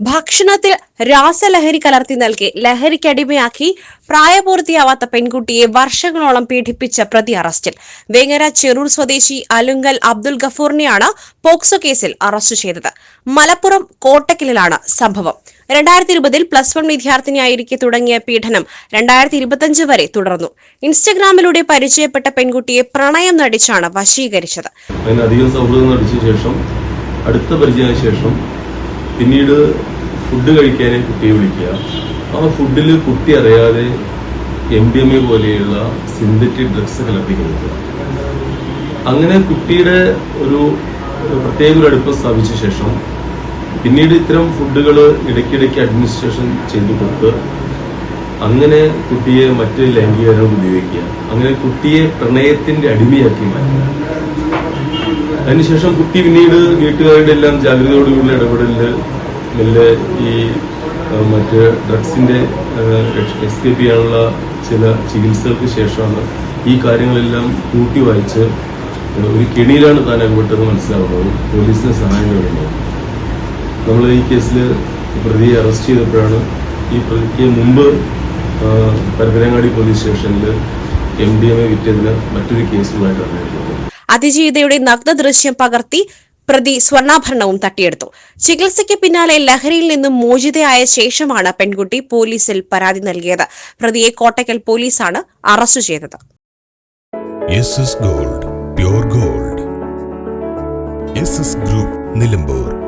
ഭക്ഷണത്തിൽ രാസലഹരി കലർത്തി നൽകി ലഹരിക്കടിമയാക്കി പ്രായപൂർത്തിയാവാത്ത പെൺകുട്ടിയെ വർഷങ്ങളോളം പീഡിപ്പിച്ച പ്രതി അറസ്റ്റിൽ. വേങ്ങര ചെറൂർ സ്വദേശി അലുങ്കൽ അബ്ദുൽ ഗഫൂറിനെയാണ് പോക്സോ കേസിൽ അറസ്റ്റ് ചെയ്തത്. മലപ്പുറം കോട്ടക്കലിലാണ് സംഭവം. രണ്ടായിരത്തി ഇരുപതിൽ പ്ലസ് വൺ വിദ്യാർത്ഥിനിയായിരിക്കെ തുടങ്ങിയ പീഡനം രണ്ടായിരത്തി ഇരുപത്തിയഞ്ച് വരെ തുടർന്നു. ഇൻസ്റ്റഗ്രാമിലൂടെ പരിചയപ്പെട്ട പെൺകുട്ടിയെ പ്രണയം നടിച്ചാണ് വശീകരിച്ചത്. നടിച്ച ശേഷം അടുത്ത പരിചയ ശേഷം പിന്നീട് ഫുഡ് കഴിക്കാനായി കുട്ടിയെ വിളിക്കുക. ആ ഫുഡിൽ കുട്ടി അറിയാതെ എം ഡി എം എ പോലെയുള്ള സിന്തറ്റിക് ഡ്രഗ്സ് കലർത്തി കൊടുക്കുക അങ്ങനെ കുട്ടിയുടെ ഒരു പ്രത്യേക ഒരു അടുപ്പം സ്ഥാപിച്ച ശേഷം പിന്നീട് ഇത്തരം ഫുഡുകൾ ഇടയ്ക്കിടയ്ക്ക് അഡ്മിനിസ്ട്രേഷൻ ചെയ്തു കൊടുത്ത് അങ്ങനെ കുട്ടിയെ മറ്റ് ലൈംഗികരോട് ഉപയോഗിക്കുക. അങ്ങനെ കുട്ടിയെ പ്രണയത്തിന്റെ അടിമയാക്കി മാറ്റുക. അതിനുശേഷം കുട്ടി പിന്നീട് വീട്ടുകാരുടെ എല്ലാം ജാഗ്രതയോടുകൂടി ഇടപെടലിൽ മെല്ലെ ഈ മറ്റ് ഡ്രഗ്സിന്റെ എസ്കേപ്പ് ചെയ്യാനുള്ള ചില ചികിത്സകൾക്ക് ശേഷമാണ് ഈ കാര്യങ്ങളെല്ലാം കൂട്ടി വായിച്ച് ഒരു കെണിയിലാണ് താൻ അകപ്പെട്ടത് മനസ്സിലാവുന്നത്. പോലീസിന് സഹായം വേണ്ടത് നമ്മൾ ഈ കേസിൽ പ്രതിയെ അറസ്റ്റ് ചെയ്തപ്പോഴാണ് ഈ പ്രതിക്ക് മുമ്പ് പരപ്പനങ്ങാടി പോലീസ് സ്റ്റേഷനിൽ എം ഡി എം എ വിറ്റതിന് മറ്റൊരു കേസുമായിട്ട് അറിഞ്ഞിട്ടുള്ളത് അതിജീവിതയുടെ നഗ്ന ദൃശ്യം പകർത്തി പ്രതി സ്വർണാഭരണവും തട്ടിയെടുത്തു. ചികിത്സയ്ക്ക് പിന്നാലെ ലഹരിയിൽ നിന്നും മോചിതയായ ശേഷമാണ് പെൺകുട്ടി പോലീസിൽ പരാതി നൽകിയത്. പ്രതിയെ കോട്ടയ്ക്കൽ പോലീസാണ് അറസ്റ്റ് ചെയ്തത്. Gold gold group Nilambur